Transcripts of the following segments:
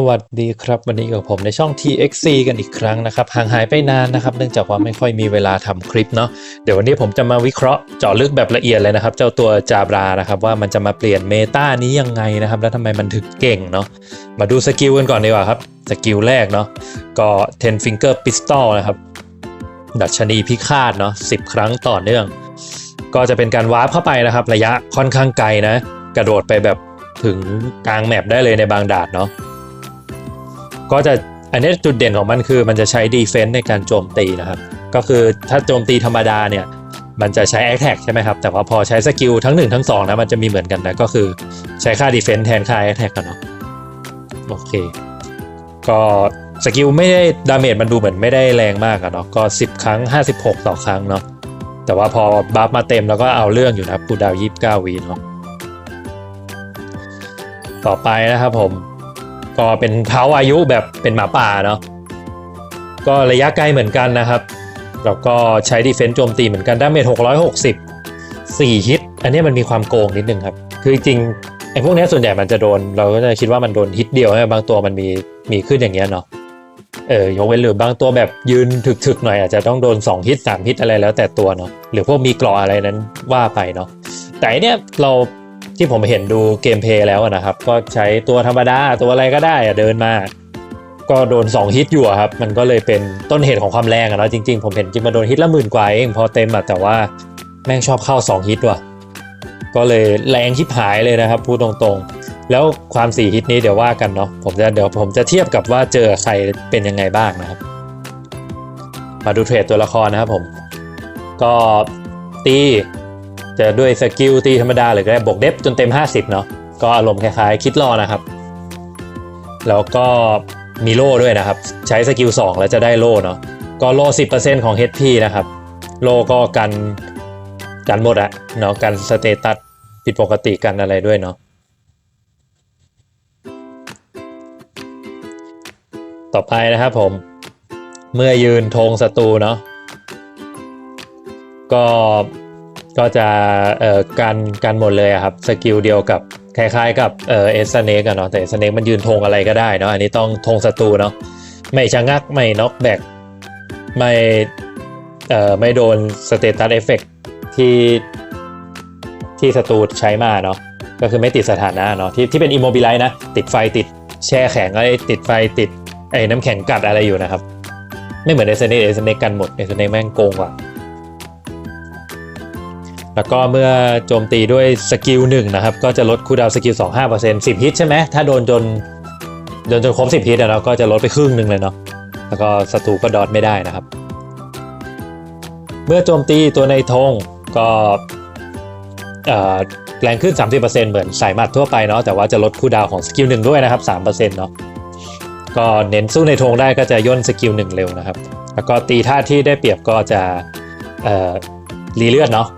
สวัสดีครับวันนี้กับผมในช่อง TXC กันอีกครั้งนะครับห่างหายไปนานนะครับ เนื่องจากว่าไม่ค่อยมีเวลาทำคลิปเนาะเดี๋ยววันนี้ผมจะมาวิเคราะห์เจาะลึกแบบละเอียดเลยนะครับ เจ้าตัวจาบรานะครับว่ามันจะมาเปลี่ยนเมตานี้ยังไงนะครับ แล้วทำไมมันถึงเก่งเนาะมาดูสกิลกันก่อนดีกว่าครับสกิลแรกเนาะก็10 finger pistol นะครับดัชนีพิฆาตเนาะ10 ครั้งต่อเนื่อง ก็จะเป็นการวาร์ปเข้าไปนะครับ ระยะค่อนข้างไกลนะ กระโดดไปแบบถึงกลางแมปได้เลยในบางดานเนาะ ก็จะอันนี้จุดเด่นของมันคือมันจะใช้ดีเฟนต์ในการโจมตีนะครับ ก็คือถ้าโจมตีธรรมดาเนี่ย มันจะใช้แอคแท็กใช่ไหมครับ แต่ว่าพอใช้สกิลทั้ง 1 ทั้ง2นะมันจะมีเหมือนกันนะ ก็คือใช้ค่าดีเฟนต์แทนค่าแอคแท็กกันเนาะโอเค ก็สกิลไม่ได้ดาเมจมันดูเหมือนไม่ได้แรงมากอะเนาะก็ 10 ครั้ง 56 ต่อครั้งเนาะแต่ว่าพอบัฟมาเต็มแล้วก็เอาเรื่องอยู่นะปูดาว 29วีเนาะต่อไปนะครับผม ก็เป็นเท้าอายุแบบเป็นหมาป่าเนาะก็ระยะไกลเหมือนกันนะครับ แล้วก็ใช้ดีเฟนส์โจมตีเหมือนกันดาเมจ660 4 ฮิต อันนี้มันมีความโกงนิดนึงครับ คือจริงไอ้พวกนี้ส่วนใหญ่มันจะโดน เราก็จะคิดว่ามันโดนฮิตเดียวใช่ไหมบางตัวมันมีมีขึ้นอย่างเงี้ยเนาะเออยกเว้นหรือบางตัวแบบยืนถึกๆหน่อยอาจจะต้องโดน 2 ฮิต 3 ฮิตอะไรแล้วแต่ตัวเนาะหรือพวกมีกรออะไรนั้นว่าไปเนาะแต่อันเนี้ยเรา ที่ผมเห็นดูเกมเพลย์แล้วนะครับ ก็ใช้ตัวธรรมดาตัวอะไรก็ได้อะเดินมา ก็โดน 2 ฮิตอยู่ครับ มันก็เลยเป็นต้นเหตุของความแรงอะเนาะจริงๆ ผมเห็นจริงมาโดนฮิตละหมื่นกว่าเองพอเต็มอะแต่ว่าแม่งชอบเข้า 2 ฮิตว่ะก็เลยแรงชิบหายเลยนะครับพูดตรงๆ แล้วความ4ฮิตนี้เดี๋ยวว่ากันเนาะผมจะเดี๋ยวผมจะเทียบกับว่าเจอใครเป็นยังไงบ้างนะครับ มาดูเทรดตัวละครนะครับผม ก็ตี จะด้วยสกิลตีธรรมดาหรือก็ได้บวกเดฟจนเต็ม 50 เนาะก็อารมณ์คล้ายๆ คิดรอนะครับ แล้วก็มีโล่ด้วยนะครับ ใช้สกิล 2 แล้วจะได้โล่เนาะก็โล่ 10%ของ HP นะครับ โล่ก็กันกันหมดอะเนาะกันสเตตัสผิดปกติกันอะไรด้วยเนาะต่อไปนะครับผมเมื่อยืนธงศัตรูเนาะก็ ก็จะเอ่อการการหมดเลยครับสกิลเดียวกับคล้ายๆกับเอ่อเอสเนกอะเนาะแต่เอสเนกมันยืนธงอะไรก็ได้เนาะอันนี้ต้องธงศัตรูเนาะไม่ชะงักไม่น็อกแบกไม่เอ่อไม่โดนสเตตัสเอฟเฟกที่ที่ศัตรูใช้มาเนาะก็คือไม่ติดสถานะเนาะที่ที่เป็นอิมโมบิไลนะติดไฟติดแช่แข็งอะไรติดไฟติดไอ้น้ำแข็งกัดอะไรอยู่นะครับ ไม่เหมือนเอสเนกเอสเนกกันหมดเอสเนกแม่งโกงกว่า แล้วก็เมื่อโจมตีด้วยสกิลหนึ่งนะครับก็จะลดคูดาวสกิลสองห้าเปอร์เซ็นต์สิบฮิตใช่ไหมถ้าโดนจนโดนจนครบสิบฮิตเราก็จะลดไปครึ่งหนึ่งเลยเนาะแล้วก็ศัตรูก็ดอทไม่ได้นะครับ เมื่อโจมตีตัวในธงก็แรงขึ้น 30%เหมือนสายหมัดทั่วไปเนาะแต่ว่าจะลดคูดาวของสกิลหนึ่งด้วยนะครับ3%เนาะก็เน้นสู้ในธงได้ก็จะย่นสกิลหนึ่งเร็วนะครับ แล้วก็ตีท่าที่ได้เปรียบก็จะรีเลือดเนาะ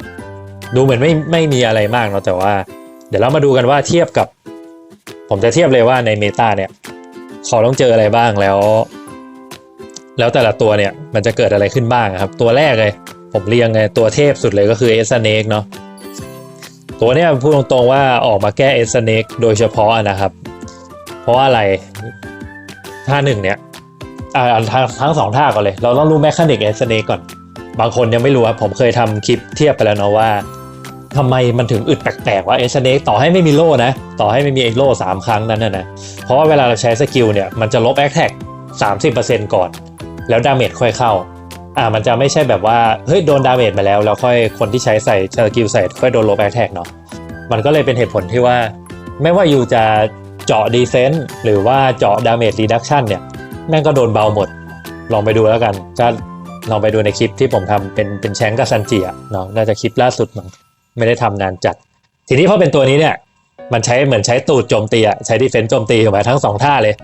ดูเหมือนไม่ไม่มีอะไรมากเนาะแต่ว่า เดี๋ยวเรามาดูกันว่าเทียบกับ ผมจะเทียบเลยว่าในเมตาเนี่ยเขาต้องเจออะไรบ้างแล้ว แล้วแต่ละตัวเนี่ยมันจะเกิดอะไรขึ้นบ้างครับ ตัวแรกเลย ผมเรียงไงตัวเทพสุดเลยก็คือเอสเนกเนาะตัวเนี้ยพูดตรงๆว่าออกมาแก้เอสเนกโดยเฉพาะนะครับ เพราะว่าอะไรท่าหนึ่งเนี่ยอ่าทั้งทั้งสองท่าก่อนเลย เราต้องรู้แมคานิกเอสเนกก่อน บางคนยังไม่รู้ครับผมเคยทำคลิปเทียบไปแล้วเนาะว่า ทำไมมันถึงอึดแปลกๆว่าเอสเนกต่อให้ไม่มีโล่นะ ต่อให้ไม่มีไอโล่สามครั้งนั้นนะนะเพราะว่าเวลาเราใช้สกิลเนี่ยมันจะลบแอคแท็กสามสิบเปอร์เซ็นต์ก่อน แล้วดาเมจค่อยเข้าอ่ามันจะไม่ใช่แบบว่าเฮ้ยโดนดาเมจมาแล้วแล้วค่อยคนที่ใช้ใส่สกิลใส่ค่อยโดนลบแอคแท็กเนาะมันก็เลยเป็นเหตุผลที่ว่า ไม่ว่าอยู่จะเจาะดีเฟนส์หรือว่าเจาะดาเมจรีดักชันเนี่ยแม่งก็โดนเบาหมด ลองไปดูแล้วกันจะลองไปดูในคลิปที่ผมทำเป็นเป็นแชงกับซันจิอะเนาะน่าจะคลิปล่าสุดมั้ง ไม่ได้ทำนานจัด ทีนี้พอเป็นตัวนี้เนี่ย มันใช้เหมือนใช้ตูดโจมตีอะใช้ดีเฟนส์โจมตีถูกไหมทั้งสองท่าเลย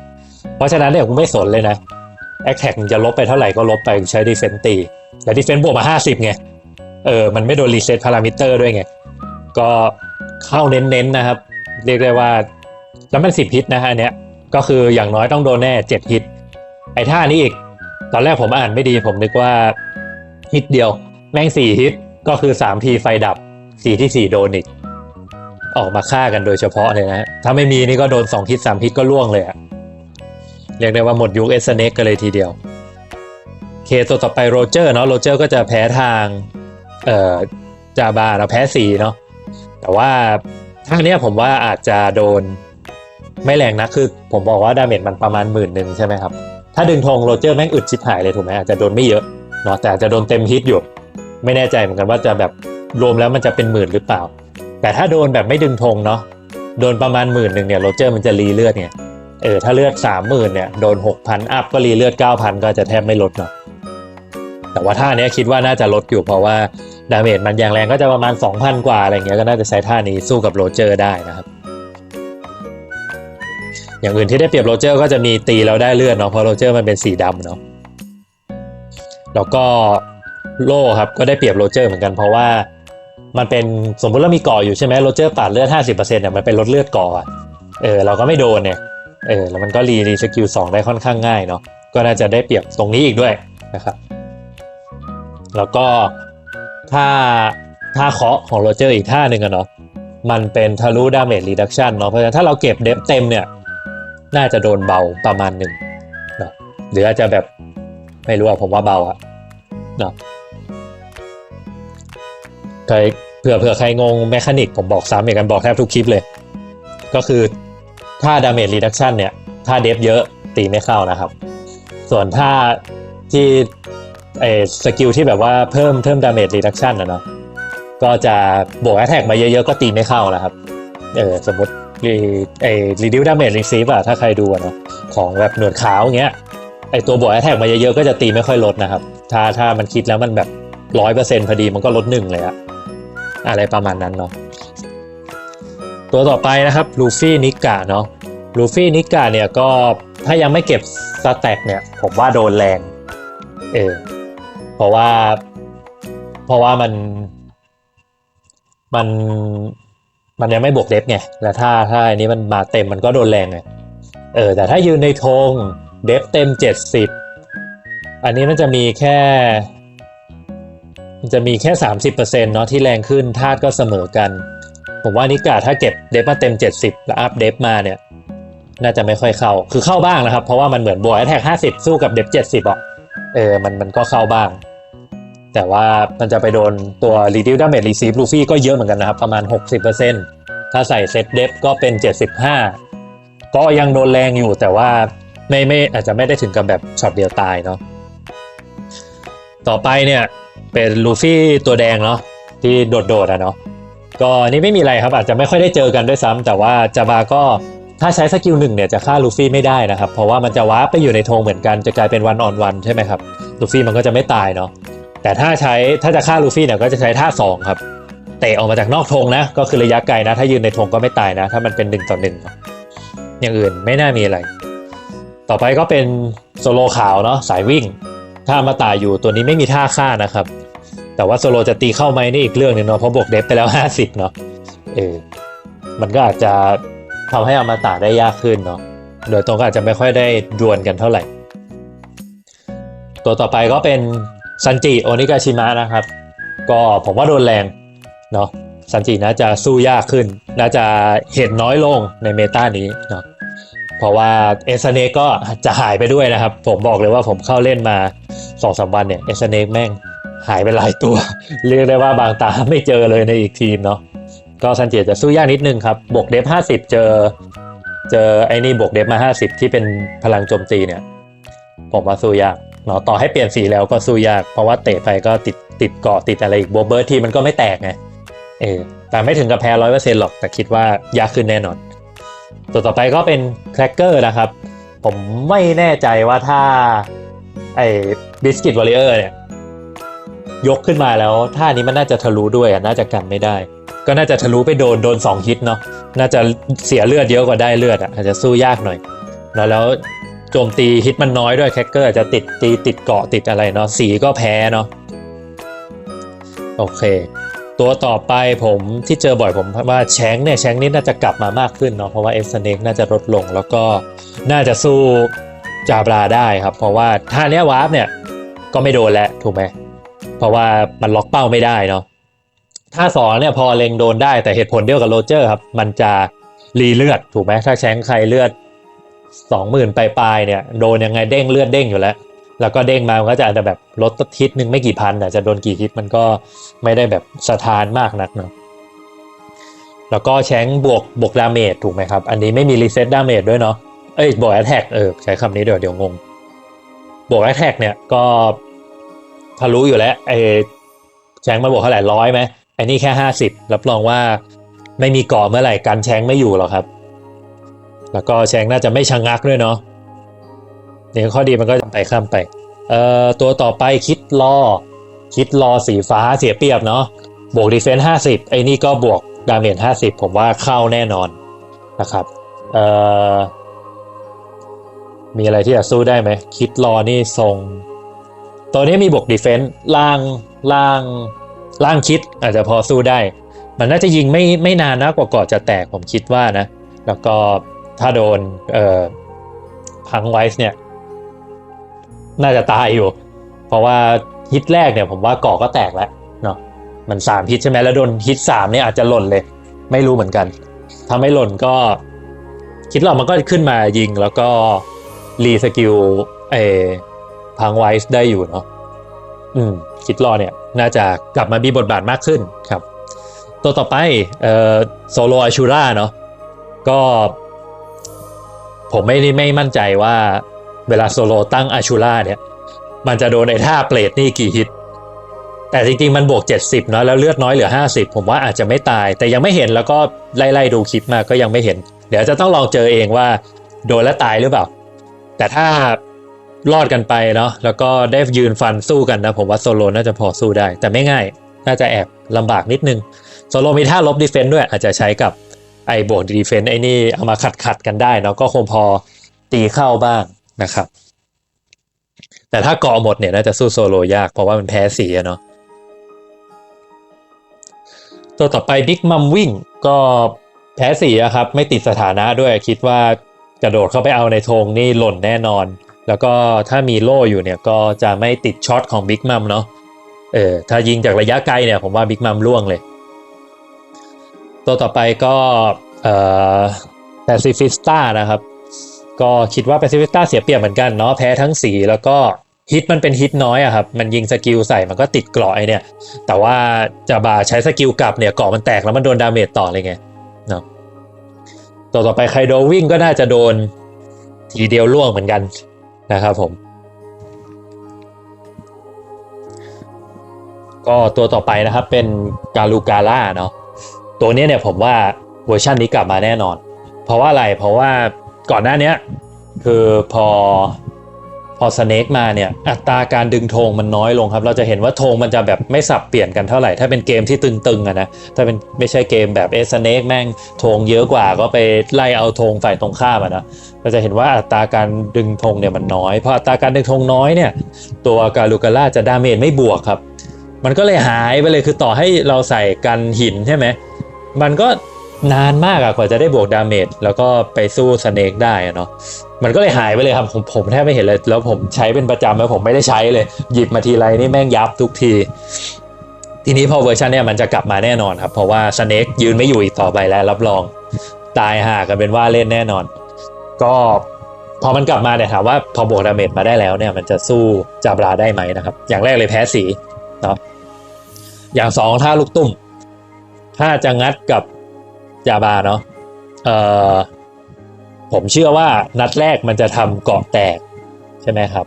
เพราะฉะนั้นเนี่ยกูไม่สนเลยนะแอคแท็กจะลบไปเท่าไหร่ก็ลบไปใช้ดีเฟนส์ตีแล้วดีเฟนส์บวกมา50ไงเออมันไม่โดนรีเซ็ตพารามิเตอร์ด้วยไง ก็เข้าเน้นๆนะครับ เรียกได้ว่าแล้วมันสิบฮิตนะฮะอันเนี้ยก็คืออย่างน้อยต้องโดนแน่เจ็ดฮิตไอ้ท่านี้อีก ตอนแรกผมอ่านไม่ดีผมนึกว่าฮิตเดียว แม่งสี่ฮิตก็คือสามทีไฟดับ สี่ที่สี่โดนอีก ออกมาฆ่ากันโดยเฉพาะเลยนะฮะถ้าไม่มีนี่ก็โดนสองฮิตสามฮิตก็ล่วงเลยอะเรียกได้ว่าหมดยุคเอสเน็กกันเลยทีเดียวเคตัวต่อไปโรเจอร์เนาะโรเจอร์ก็จะแพ้ทางเอ่อจาบาเราแพ้สีเนาะแต่ว่าทางเนี้ยผมว่าอาจจะโดนไม่แรงนะคือ ผมบอกว่าดาเมจมันประมาณหมื่นหนึ่งใช่ไหมครับ ถ้าดึงธงโรเจอร์แม่งอึดชิบหายเลยถูกไหมอาจจะโดนไม่เยอะเนาะแต่อาจจะโดนเต็มฮิตอยู่ ไม่แน่ใจเหมือนกันว่าจะแบบ รวมแล้วมันจะเป็นหมื่นหรือเปล่า แต่ถ้าโดนแบบไม่ดึงธงเนาะโดนประมาณหมื่นหนึ่งเนี่ยโรเจอร์มันจะรีเลือดเนี่ยเออถ้าเลือดสามหมื่นเนี่ยโดนหกพันอัพก็รีเลือดเก้าพันก็จะแทบไม่ลดเนาะแต่ว่าท่าเนี้ยคิดว่าน่าจะลดอยู่เพราะว่าดาเมจมันอย่างแรงก็จะประมาณ2,000กว่าอะไรเงี้ยก็น่าจะใช้ท่านี้สู้กับโรเจอร์ได้นะครับอย่างอื่นที่ได้เปรียบโรเจอร์ก็จะมีตีแล้วได้เลือดเนาะเพราะโรเจอร์มันเป็นสีดำเนาะแล้วก็โล่ครับก็ได้เปรียบโรเจอร์เหมือนกันเพราะว่า มันเป็นสมมติเรามีก่ออยู่ใช่ไหมโรเจอร์ปาดเลือด 50%เนี่ยมันเป็นลดเลือดก่ออะเออเราก็ไม่โดนเนี่ยเออแล้วมันก็รีรีสกิลสองได้ค่อนข้างง่ายเนาะก็น่าจะได้เปรียบตรงนี้อีกด้วยนะครับ แล้วก็ถ้าท่าเคาะของโรเจอร์อีกท่าหนึ่งอะเนาะมันเป็นทะลุดาเมจรีดักชันเนาะเพราะฉะนั้นถ้าเราเก็บเดฟเต็มเนี่ย น่าจะโดนเบาประมาณหนึ่งเนาะหรืออาจจะแบบไม่รู้อะผมว่าเบาอะเนาะใคร ผื่อเผื่อใครงงแมคานิกผมบอกซ้ำเหมือนกันบอกแทบทุกคลิปเลย ก็คือถ้าดาเมจรีดักชันเนี่ย ถ้าเดฟเยอะตีไม่เข้านะครับ ส่วนถ้าที่ไอสกิลที่แบบว่าเพิ่มเพิ่มดาเมจรีดักชันนะเนาะก็จะบวกแอทแทกมาเยอะๆ ก็ตีไม่เข้านะครับ เออสมมติรีไอรีดิวดาเมจรีซีฟอะถ้าใครดูเนาะของแบบหนวดขาวเงี้ยไอตัวบวกแอทแทกมาเยอะๆ ก็จะตีไม่ค่อยลดนะครับ ถ้าถ้ามันคิดแล้วมันแบบร้อยเปอร์เซ็นต์พอดีมันก็ลดหนึ่งเลยอะ อะไรประมาณนั้นเนาะตัวต่อไปนะครับลูฟี่นิกะเนาะลูฟี่นิกะเนี่ยก็ถ้ายังไม่เก็บสแต็กเนี่ยผมว่าโดนแรงเออเพราะว่า เพราะว่ามันมันมันยังไม่บวกเดฟไงแล้วถ้าถ้าอันนี้มันมาเต็มมันก็โดนแรงไงเออแต่ถ้ายืนในธงเดฟเต็มเจ็ดสิบอันนี้มันจะมีแค่ มันจะมีแค่สามสิบเปอร์เซ็นต์เนาะที่แรงขึ้นธาตุก็เสมอกัน ผมว่านิกาถ้าเก็บเดฟมาเต็มเจ็ดสิบแล้วอัพเดฟมาเนี่ย น่าจะไม่ค่อยเข้า คือเข้าบ้างนะครับ เพราะว่ามันเหมือนบวกแทแทกห้าสิบสู้กับเดฟเจ็ดสิบอะเออมันมันก็เข้าบ้าง แต่ว่ามันจะไปโดนตัว Reduce Damage Receive Luffy ก็เยอะเหมือนกันนะครับ ประมาณ 60%ถ้าใส่เซตเดฟก็เป็น 75 ก็ยังโดนแรงอยู่แต่ว่าไม่ไม่อาจจะไม่ได้ถึงกับแบบช็อตเดียวตายเนาะต่อไปเนี่ย เป็นลูฟี่ตัวแดงเนาะที่โดดๆอะเนาะก็นี่ไม่มีอะไรครับอาจจะไม่ค่อยได้เจอกันด้วยซ้ำแต่ว่าจาบาก็ถ้าใช้สกิลหนึ่งเนี่ยจะฆ่าลูฟี่ไม่ได้นะครับ เพราะว่ามันจะวาร์ปไปอยู่ในธงเหมือนกันจะกลายเป็นวันออนวันใช่ไหมครับลูฟี่มันก็จะไม่ตายเนาะแต่ถ้าใช้ถ้าจะฆ่าลูฟี่เนี่ยก็จะใช้ท่าสองครับเตะออกมาจากนอกธงนะ ก็คือระยะไกลนะ ถ้ายืนในธงก็ไม่ตายนะ ถ้ามันเป็นหนึ่งต่อหนึ่งอย่างอื่นไม่น่ามีอะไร ต่อไปก็เป็นโซโลขาวเนาะสายวิ่ง ถ้ามาตายอยู่ตัวนี้ไม่มีท่าฆ่านะครับ แต่ว่าโซโลจะตีเข้าไหมนี่อีกเรื่องหนึงเนาะเพราะบวกเดฟไปแล้ว 50 เนาะเออมันก็อาจจะทำให้อมตะได้ยากขึ้นเนาะโดยตรงก็อาจจะไม่ค่อยได้ดวลกันเท่าไหร่ ตัวต่อไปก็เป็นซันจิโอนิกาชิมะนะครับ ก็ผมว่าโดนแรงเนาะซันจิน่าจะสู้ยากขึ้น น่าจะเห็นน้อยลงในเมตานี้เนาะเพราะว่าเอสเนก็จะหายไปด้วยนะครับ ผมบอกเลยว่าผมเข้าเล่นมาสองสามวันเนี่ยเอสเนแม่ง หายไปหลายตัว เรียกได้ว่าบางตาไม่เจอเลยในอีกทีมเนาะก็ซันจิจะสู้ยากนิดนึงครับบวกเดฟห้าสิบเจอ เจอไอ้นี่บวกเดฟมาห้าสิบที่เป็นพลังโจมตีเนี่ย ผมว่าสู้ยากเนาะต่อให้เปลี่ยนสีแล้วก็สู้ยาก เพราะว่าเตะไปก็ติดติดเกาะติดอะไรอีกบวกเบิร์ดทีมันก็ไม่แตกไงเออแต่ไม่ถึงกับแพ้ร้อยเปอร์เซ็นต์หรอกแต่คิดว่ายากขึ้นแน่นอน ตัวต่อไปก็เป็นแครกเกอร์นะครับ ผมไม่แน่ใจว่าถ้าไอ้บิสกิตวอริเออร์เนี่ย ยกขึ้นมาแล้วท่านี้มันน่าจะทะลุด้วยน่าจะกันไม่ได้ ก็น่าจะทะลุไปโดนโดนสองฮิตเนาะน่าจะเสียเลือดเยอะกว่าได้เลือดอะอาจจะสู้ยากหน่อยแล้วแล้วโจมตีฮิตมันน้อยด้วยแคคเกอร์อาจจะติดตีติดเกาะติดอะไรเนาะสีก็แพ้เนาะโอเค ตัวต่อไปผมที่เจอบ่อยผมว่าแชงเนี่ยแชงนี่น่าจะกลับมามากขึ้นเนาะเพราะว่าเอสเน็กน่าจะลดลงแล้วก็น่าจะสู้จาบราได้ครับ เพราะว่าท่าเนี้ยวาร์ปเนี่ยก็ไม่โดนแล้วถูกไหม เพราะว่ามันล็อกเป้าไม่ได้เนาะถ้าสองเนี่ยพอเล็งโดนได้แต่เหตุผลเดียวกับโรเจอร์ครับ มันจะรีเลือดถูกไหมถ้าแชงใครเลือดสองหมื่นปลายๆเนี่ยโดนยังไงเด้งเลือดเด้งอยู่แล้ว แล้วก็เด้งมา มันก็จะอาจจะแบบลดทิศนึงไม่กี่พันแต่จะโดนกี่ทิศมันก็ไม่ได้แบบสะทานมากนักเนาะแล้วก็แชงบวกบวกดาเมจถูกไหมครับ อันนี้ไม่มีรีเซ็ตดาเมจด้วยเนาะเอ้ยบวกแอตแทกเออใช้คำนี้เดี๋ยวเดี๋ยวงงบวกแอตแทกเนี่ยก็ ทะลุอยู่แล้วไอ้แชงมาบวกเท่าไหร่ร้อยไหมไอ้นี่แค่ห้าสิบรับรองว่าไม่มีกาะเมื่อไหร่การแชงไม่อยู่หรอกครับ แล้วก็แชงน่าจะไม่ชะงงักด้วยเนาะนี่ข้อดีมันก็ไปข้ามไปเอ่อตัวต่อไปคิดรอคิดรอสีฟ้าเสียเปรียบเนาะบวกดีเฟนส์ห้าสิบไอ้นี่ก็บวกดาเมจห้าสิบผมว่าเข้าแน่นอนนะครับเอ่อมีอะไรที่จะสู้ได้ไหมคิดรอนี่ทรง ตัวนี้มีบวกดีเฟนส์ล่างล่างล่างคิดอาจจะพอสู้ได้ มันน่าจะยิงไม่ไม่นานนะกว่าเกาะจะแตกผมคิดว่านะ แล้วก็ถ้าโดนเอ่อพังไวส์เนี่ย น่าจะตายอยู่ เพราะว่าฮิตแรกเนี่ยผมว่าเกาะก็แตกแล้วเนาะมันสามฮิตใช่ไหมแล้วโดนฮิตสามเนี่ยอาจจะหล่นเลย ไม่รู้เหมือนกันถ้าไม่หล่นก็คิดเรามันก็ขึ้นมายิงแล้วก็รีสกิลเอ พังไวส์ได้อยู่เนาะอืมคิดรอเนี่ย น่าจะกลับมามีบทบาทมากขึ้นครับ ตัวต่อไปเอ่อโซโลอาชูราเนาะก็ ผมไม่ได้ไม่มั่นใจว่าเวลาโซโลตั้งอาชูราเนี่ย มันจะโดนไอ้ท่าเปรตนี่กี่ฮิต แต่จริงๆ มันบวก 70เนาะแล้วเลือดน้อยเหลือ 50 ผมว่าอาจจะไม่ตาย แต่ยังไม่เห็นแล้วก็ไล่ๆดูคลิปมาก็ยังไม่เห็น เดี๋ยวจะต้องลองเจอเองว่า โดนแล้วตายหรือเปล่า แต่ถ้า รอดกันไปเนาะแล้วก็ได้ยืนฟันสู้กันนะ ผมว่าโซโลน่าจะพอสู้ได้ แต่ไม่ง่าย น่าจะแอบลำบากนิดนึงโซโลมีท่าลบดีเฟนต์ด้วย อาจจะใช้กับไอ้บวกดีเฟนต์ไอ้นี่เอามาขัดขัดกันได้เนาะก็คงพอตีเข้าบ้างนะครับ แต่ถ้าเกาะหมดเนี่ยน่าจะสู้โซโลยากเพราะว่ามันแพ้สีเนาะตัวต่อไปบิ๊กมัมวิ่งก็แพ้สีครับ ไม่ติดสถานะด้วยคิดว่ากระโดดเข้าไปเอาในธงนี่หล่นแน่นอน แล้วก็ถ้ามีโล่อยู่เนี่ยก็จะไม่ติดช็อตของบิ๊กมัมเนาะเออถ้ายิงจากระยะไกลเนี่ยผมว่าบิ๊กมัมล่วงเลย ตัวต่อไปก็เอ่อแปซิฟิสต้านะครับ ก็คิดว่าแปซิฟิสต้าเสียเปรียบเหมือนกันเนาะแพ้ทั้งสีแล้วก็ฮิตมันเป็นฮิตน้อยอะครับมันยิงสกิลใส่มันก็ติดเกราะไอเนี่ย แต่ว่าจะบาใช้สกิลกลับเนี่ยเกราะมันแตกแล้วมันโดนดาเมจต่อเลยไงเนาะตัวต่อไปไคโดวิ่งก็น่าจะโดนทีเดียวล่วงเหมือนกัน นะครับผม ก็ตัวต่อไปนะครับเป็นกาลูกาล่าเนาะตัวนี้เนี่ยผมว่าเวอร์ชันนี้กลับมาแน่นอน เพราะว่าอะไรเพราะว่าก่อนหน้านี้คือพอ พอสเนกมาเนี่ยอัตราการดึงธงมันน้อยลงครับ เราจะเห็นว่าธงมันจะแบบไม่สับเปลี่ยนกันเท่าไหร่ ถ้าเป็นเกมที่ตึงๆอะนะถ้าเป็นไม่ใช่เกมแบบเอสเนกแม่งธงเยอะกว่าก็ไปไล่เอาธงฝ่ายตรงข้ามอะนะเราจะเห็นว่าอัตราการดึงธงเนี่ยมันน้อยพราะอัตราการดึงธงน้อยเนี่ยตัวกาลูกาล่าจะดาเมจไม่บวกครับ มันก็เลยหายไปเลยคือต่อให้เราใส่กันหินใช่ไหมมันก็ นานมากอะกว่าจะได้บวกดาเมจแล้วก็ไปสู้สเนกได้อะเนาะมันก็เลยหายไปเลยครับผมผมแทบไม่เห็นเลยแล้วผมใช้เป็นประจำแล้วผมไม่ได้ใช้เลย หยิบมาทีไรนี่แม่งยับทุกที ทีนี้พอเวอร์ชันเนี่ยมันจะกลับมาแน่นอนครับ เพราะว่าสเนกยืนไม่อยู่อีกต่อไปแล้วรับรองตายห่ากันเป็นว่าเล่นแน่นอน ก็พอมันกลับมาเนี่ยถามว่าพอบวกดาเมจมาได้แล้วเนี่ยมันจะสู้จาบราได้ไหมนะครับ อย่างแรกเลยแพ้สีเนาะอย่างสองถ้าลูกตุ้มถ้าจะงัดกับ จาบาเนาะเอ่อผมเชื่อว่านัดแรกมันจะทำเกาะแตกใช่ไหมครับ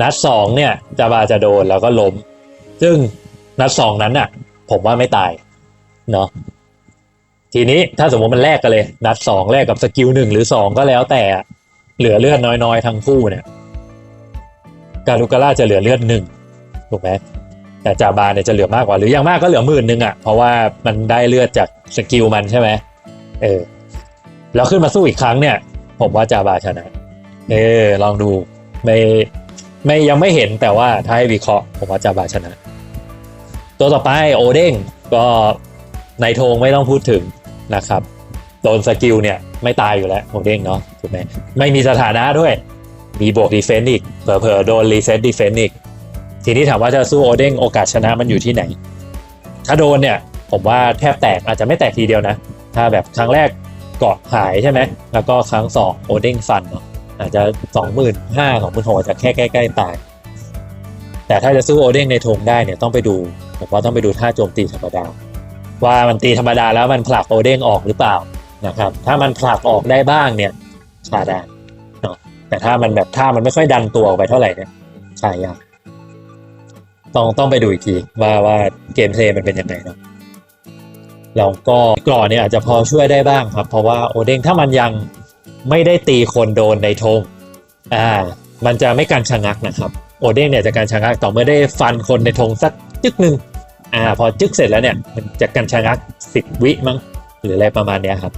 นัดสองเนี่ยจาบาจะโดนแล้วก็ล้ม ซึ่งนัดสองนั้นน่ะ ผมว่าไม่ตายเนาะทีนี้ถ้าสมมติมันแลกกันเลย นัดสองแลกกับสกิลหนึ่งหรือสองก็แล้วแต่เหลือเลือดน้อยๆทั้งคู่เนี่ย การุกาล่าจะเหลือเลือดหนึ่งถูกไหมแต่จาบาเนี่ยจะเหลือมากกว่าหรืออย่างมากก็เหลือหมื่นหนึ่งอะเพราะว่ามันได้เลือดจาก สกิลมันใช่ไหมเออ แล้วขึ้นมาสู้อีกครั้งเนี่ย ผมว่าจาบาชนะ เออ ลองดูไม่ไม่ยังไม่เห็นแต่ว่าถ้าให้วิเคราะห์ผมว่าจาบาชนะ ตัวต่อไปโอเด้งก็ในโทงไม่ต้องพูดถึงนะครับ โดนสกิลเนี่ยไม่ตายอยู่แล้วโอเด้งเนาะถูกไหมไม่มีสถานะด้วย มีบวกดีเฟนต์อีกเผลอๆโดนรีเซ็ตดีเฟนต์อีกทีนี้ถามว่าจะสู้โอเด้งโอกาสชนะมันอยู่ที่ไหน ถ้าโดนเนี่ย ผมว่าแทบแตกอาจจะไม่แตกทีเดียวนะ ถ้าแบบครั้งแรกเกาะหายใช่ไหม แล้วก็ครั้งสองโอเด้งฟันเนาะอาจจะสองหมื่นห้าสองมื่นหจะแค่ใกล้ๆตาย แต่ถ้าจะสู้โอเด้งในธงได้เนี่ยต้องไปดู ผมว่าต้องไปดูท่าโจมตีธรรมดา ว่ามันตีธรรมดาแล้วมันผลักโอเด้งออกหรือเปล่านะครับ ถ้ามันผลักออกได้บ้างเนี่ยชาได้เนาะแต่ถ้ามันแบบท่ามันไม่ค่อยดันตัวออกไปเท่าไหร่เนี่ยชายากต้องต้องไปดูอีกทีว่าว่าเกมเพลย์มันเป็นยังไงเนาะ แล้วก็กรอเนี่ยอาจจะพอช่วยได้บ้างครับ เพราะว่าโอเด้งถ้ามันยังไม่ได้ตีคนโดนในธงอ่ามันจะไม่การชะงักนะครับ โอเด้งเนี่ยจะการชะงักต่อเมื่อได้ฟันคนในธงสักจึกหนึ่งอ่าพอจึกเสร็จแล้วเนี่ยมันจะการชะงักสิบวิมั้งหรืออะไรประมาณเนี้ยครับ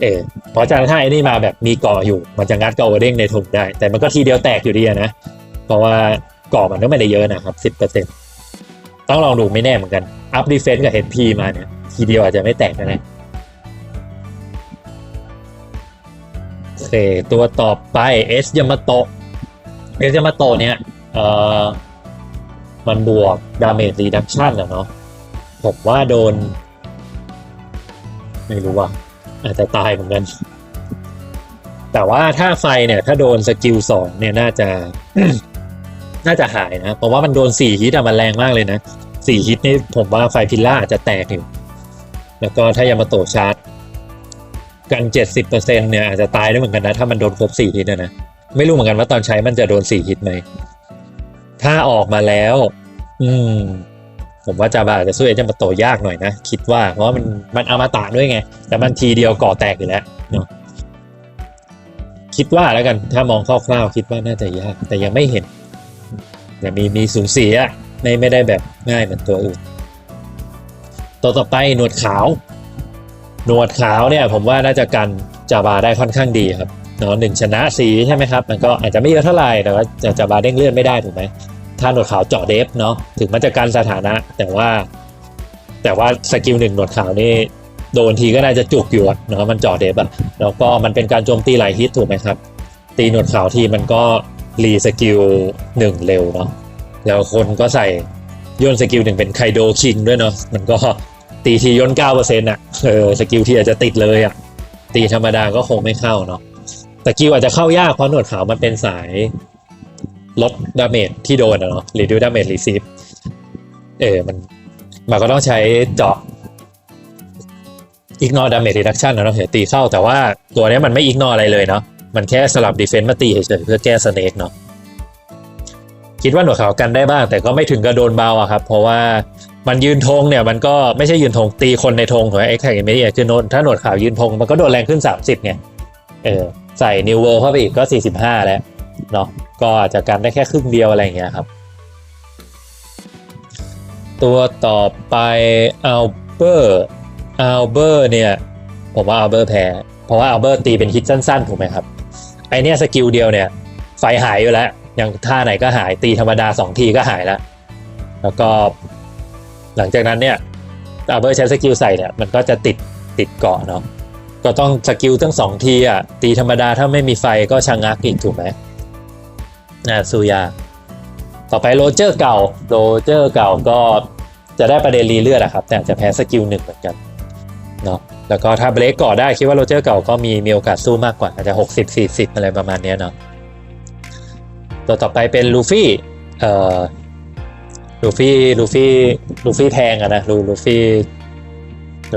เออเพราะจากถ้าไอ้นี่มาแบบมีก่ออยู่ มันจะงัดกับโอเด้งในธงได้ แต่มันก็ทีเดียวแตกอยู่ดีนะ เพราะว่าก่อมันก็ไม่ได้เยอะนะครับสิบเปอร์เซ็นต้องลองดูไม่แน่เหมือนกัน อัพดีเฟนส์กับเฮดพีมาเนี่ย ทีเดียวอาจจะไม่แตกนะนะโอเค ตัวต่อไปเอสยามาโตะเอสยามาโตะเนี่ยเอ่อมันบวกดาเมจรีดักชันอะเนาะผมว่าโดน ไม่รู้ว่าอาจจะตายเหมือนกัน แต่ว่าถ้าไฟเนี่ย ถ้าโดนสกิลสองเนี่ยน่าจะ น่าจะหายนะ เพราะว่ามันโดนสี่ฮิตอะมันแรงมากเลยนะสี่ฮิตนี่ผมว่าไฟพิลล่าอาจจะแตกอยู่ แล้วก็ถ้ายามาโตชาร์จกันเจ็ดสิบเปอร์เซ็นเนี่ยอาจจะตายได้เหมือนกันนะ ถ้ามันโดนครบสี่ฮิตนะนะ ไม่รู้เหมือนกันว่าตอนใช้มันจะโดนสี่ฮิตไหม ถ้าออกมาแล้ว อืม ผมว่าจาบาอาจจะสู้เอเจนต์มาโตยากหน่อยนะ คิดว่า เพราะมันมันอมตะด้วยไง แต่มันทีเดียวก่อแตกอยู่แล้วเนาะคิดว่าแล้วกัน ถ้ามองคร่าวๆคิดว่าน่าจะยาก แต่ยังไม่เห็นแต่มีมีสูงสีอะไม่ไม่ได้แบบง่ายเหมือนตัวอื่น ตัวต่อไปหนวดขาว หนวดขาวเนี่ยผมว่าน่าจะกันจาบาได้ค่อนข้างดีครับเนาะหนึ่งชนะสีใช่ไหมครับ มันก็อาจจะไม่เยอะเท่าไหร่แต่ว่าจะจาบาเด้งเลื่อนไม่ได้ถูกไหมถ้าหนวดขาวเจาะเดฟเนาะถึงมันจะกันสถานะ แต่ว่า แต่ว่าสกิลหนึ่งหนวดขาวนี่โดนทีก็น่าจะจุกอยู่เนาะมันเจาะเดฟอะแล้วก็มันเป็นการโจมตีหลายฮิตถูกไหมครับ ตีหนวดขาวทีมันก็รีสกิลหนึ่งเร็วเนาะแล้วคนก็ใส่ย่นสกิลหนึ่งเป็นไคโดคิงด้วยเนาะมันก็ ตีทีย่นเก้าเปอร์เซ็นต์อะเออสกิลที่อาจจะติดเลยอะตีธรรมดาก็คงไม่เข้าเนาะสกิลอาจจะเข้ายากเพราะหนวดขาวมันเป็นสายลดดาเมจที่โดนอะเนาะหรือดูดาเมจรีซีฟเออมันมันก็ต้องใช้เจาะอิกนอร์ดาเมจ e ีดักชันนะเนาะเดี๋ยวตีเข้าแต่ว่าตัวเนี้ยมันไม่อิกนอร์อะไรเลยเนาะมันแค่สลับดีเฟนต์มาตีเฉยๆเพื่อแก้สเนกเนาะคิดว่าหนวดขาวกันได้บ้าง แต่ก็ไม่ถึงกับโดนเบาอะครับ เพราะว่า มันยืนธงเนี่ยมันก็ไม่ใช่ยืนธงตีคนในธงของไอ้แข่งไม่ได้คือโนนถ้าหนวดขาวยืนธงมันก็โดนแรงขึ้น 30ไงเออใส่นิวเวลเข้าไปอีกก็ 45 แล้วเนาะก็อาจจะกันได้แค่ครึ่งเดียวอะไรอย่างเงี้ยครับ ตัวต่อไปอัลเบอร์อัลเบอร์เนี่ย ผมว่าอัลเบอร์แพ้เพราะว่าอัลเบอร์ตีเป็นฮิตสั้นๆถูกไหมครับ ไอเนี้ยสกิลเดียวเนี่ย ไฟหายอยู่แล้ว อย่างท่าไหนก็หายตีธรรมดา 2 ทีก็หายแล้ว แล้วก็ หลังจากนั้นเนี่ยอัลเบอร์ใช้สกิลใส่เนี่ยมันก็จะติดติดเกาะเนาะก็ต้องสกิลทั้งสองทีอะตีธรรมดาถ้าไม่มีไฟก็ชะงงักอีกถูกไหมน่าซูยา ต่อไปโรเจอร์เก่าโรเจอร์เก่าก็จะได้ประเด็นรีเลือดอะครับ แต่จะแพ้สกิลหนึ่งเหมือนกันเนาะแล้วก็ถ้าเบรกก่อได้คิดว่าโรเจอร์เก่าก็มีมีโอกาสสู้มากกว่าอาจจะ 60 40 อะไรประมาณเนี้ยเนาะตัวต่อไปเป็นลูฟี่เอ่อ ลูฟี่ลูฟี่ลูฟี่แพงอะนะลูลูฟี่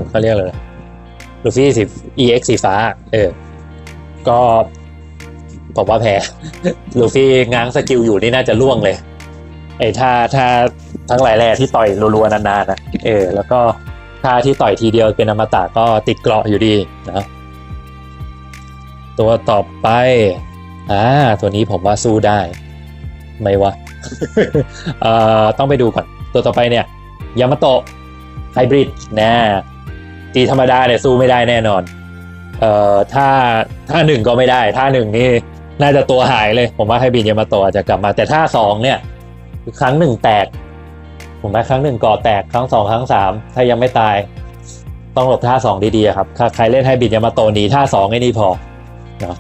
เขาเรียกอะไรนะลูฟี่สี EX สีฟ้า เออ ก็ผมว่าแพ้ลูฟี่ง้างสกิลอยู่นี่น่าจะล่วงเลย ไอ้ท่าท่าทั้งหลายแร่ที่ต่อยรัวๆนานๆนะเออ แล้วก็ท่าที่ต่อยทีเดียวเป็นอมตะก็ติดเกราะอยู่ดีนะตัวต่อไป อ่า ตัวนี้ผมว่าสู้ได้ ไม่วะ ต้องไปดูก่อน ตัวต่อไปเนี่ยยามาโตะไฮบริดนะตีธรรมดาเนี่ยสู้ไม่ได้แน่นอน เอ่อถ้าถ้าหนึ่งก็ไม่ได้ถ้าหนึ่งนี่น่าจะตัวหายเลย ผมว่าไฮบริดยามาโตะอาจจะกลับมา แต่ถ้าสองเนี่ยครั้งหนึ่งแตก ผมว่าครั้งหนึ่งก่อแตกครั้งสองครั้งสามถ้ายังไม่ตาย ต้องหลบท่าสองดีๆครับถ้าใครเล่นไฮบริดยามาโตะหนีท่าสองไอ้นี่พอเนาะ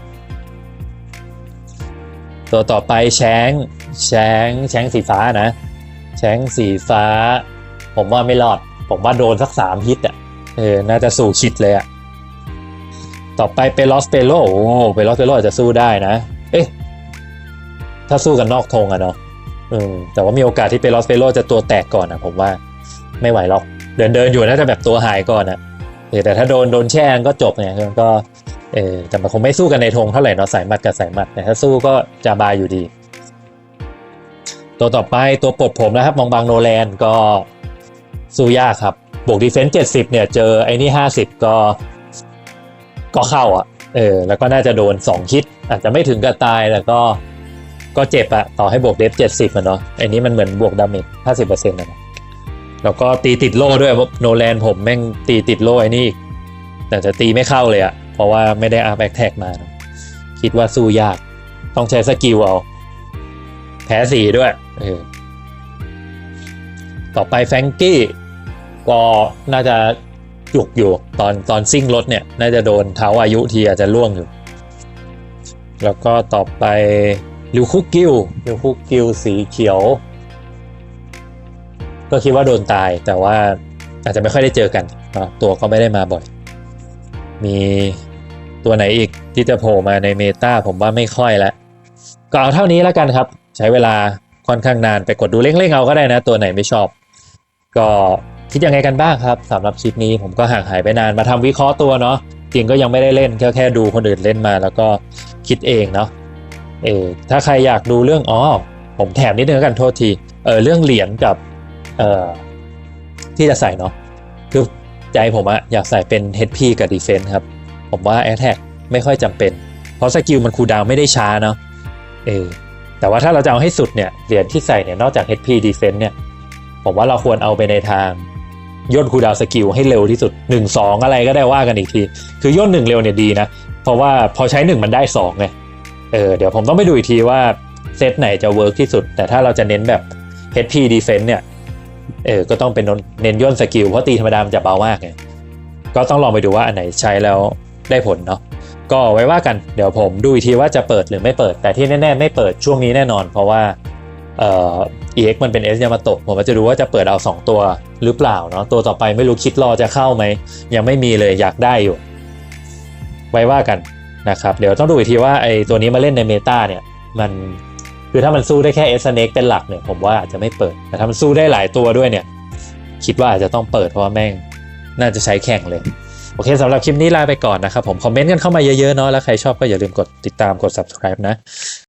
ตัวต่อไปแชง แชงแชงสีฟ้านะแชงสีฟ้า ผมว่าไม่รอด ผมว่าโดนสักสามฮิตอะเออน่าจะสู่ชิดเลยอะต่อไปเปลอสเปโลโอ้เปลอสเปโลอาจจะสู้ได้นะ เอ๊ะถ้าสู้กันนอกธงอะเนาะเออแต่ว่ามีโอกาสที่เปลอสเปโลจะตัวแตกก่อนอะผมว่าไม่ไหวหรอก เดินเดินอยู่น่าจะแบบตัวหายก่อนอะเออแต่ถ้าโดนโดนแช่ก็จบไงมันก็เออแต่มันคงไม่สู้กันในธงเท่าไหร่เนาะสายมัดกับสายมัดแต่ถ้าสู้ก็จะบายอยู่ดี ตัวต่อไปตัวปลดผมนะครับมองบางโนแลนก็สู้ยากครับ บวกดีเฟนส์เจ็ดสิบเนี่ย เจอไอ้นี่ห้าสิบก็ ก็เข้าอะ เออ แล้วก็น่าจะโดนสองคิด อาจจะไม่ถึงกับตายแต่ก็ก็เจ็บอะต่อให้บวกเดฟเจ็ดสิบอะเนาะไอ้นี้มันเหมือนบวกดาเมจห้าสิบเปอร์เซ็นต์นะแล้วก็ตีติดโล่ด้วยเพราะโนแลนผมแม่งตีติดโล่ไอ้นี่ แต่จะตีไม่เข้าเลยอะเพราะว่าไม่ได้อาร์แบ็กแท็กมานะคิดว่าสู้ยาก ต้องใช้สกิลเอาแพ้สีด้วย เออต่อไปแฟงกี้ก็น่าจะหยุกอยู่ตอนตอนซิ่งรถเนี่ย น่าจะโดนเท้าอายุทีอาจจะล่วงอยู่ แล้วก็ต่อไปลิวคุกกิลลิวคุกกิลสีเขียว ก็คิดว่าโดนตายแต่ว่าอาจจะไม่ค่อยได้เจอกันตัวก็ไม่ได้มาบ่อย มีตัวไหนอีกที่จะโผล่มาในเมตาผมว่าไม่ค่อยแล้วก็เอาเท่านี้แล้วกันครับ ใช้เวลา ค่อนข้างนานไปกดดูเล่งๆเอาก็ได้นะ ตัวไหนไม่ชอบ ก็คิดยังไงกันบ้างครับสำหรับคลิปนี้ผมก็ห่างหายไปนานมาทำวิเคราะห์ตัวเนาะจริงก็ยังไม่ได้เล่นแค่แค่ดูคนอื่นเล่นมา แล้วก็คิดเองเนาะเออถ้าใครอยากดูเรื่องอ๋อผมแถมนิดนึงกันโทษทีเออเรื่องเหรียญกับเอ่อที่จะใส่เนาะคือใจผมอะอยากใส่เป็น HP กับ Defense ครับ ผมว่า Attack ไม่ค่อยจำเป็น เพราะสกิลมันคูดาวไม่ได้ช้าเนาะเออ แต่ว่าถ้าเราจะเอาให้สุดเนี่ยเหรียญที่ใส่เนี่ยนอกจาก HP Defense เนี่ยผมว่าเราควรเอาไปในทางย่นคูดาวสกิลให้เร็วที่สุด 1 2 อะไรก็ได้ว่ากันอีกที คือย่นหนึ่งเร็วเนี่ยดีนะ เพราะว่าพอใช้ 1 มันได้2ไงเออเดี๋ยวผมต้องไปดูอีกทีว่าเซตไหนจะเวิร์กที่สุด แต่ถ้าเราจะเน้นแบบ HP Defense เนี่ยเออก็ต้องเป็นเน้นย่นสกิลเพราะตีธรรมดามันจะเบามากไงก็ต้องลองไปดูว่าอันไหนใช้แล้วได้ผลเนาะ ก็ไว้ว่ากันเดี๋ยวผมดูอีกทีว่าจะเปิดหรือไม่เปิด แต่ที่แน่ๆไม่เปิดช่วงนี้แน่นอน เพราะว่าเอ่อ EX มันเป็น S ยามาโตะผมจะดูว่าจะเปิดเอา 2 ตัวหรือเปล่าเนาะตัวต่อไปไม่รู้คิดรอจะเข้าไหม ยังไม่มีเลยอยากได้อยู่ ไว้ว่ากันนะครับ เดี๋ยวต้องดูอีกทีว่าไอตัวนี้มาเล่นในเมตาเนี่ยมันคือถ้ามันสู้ได้แค่ S Snake เป็นหลักเนี่ยผมว่าอาจจะไม่เปิด แต่ถ้ามันสู้ได้หลายตัวด้วยเนี่ย คิดว่าอาจจะต้องเปิดเพราะว่าแม่งน่าจะใช้แข่งเลย โอเคสำหรับคลิปนี้ลาไปก่อนนะครับผม คอมเมนต์กันเข้ามาเยอะๆเนาะแล้วใครชอบก็อย่าลืมกดติดตามกด subscribe นะ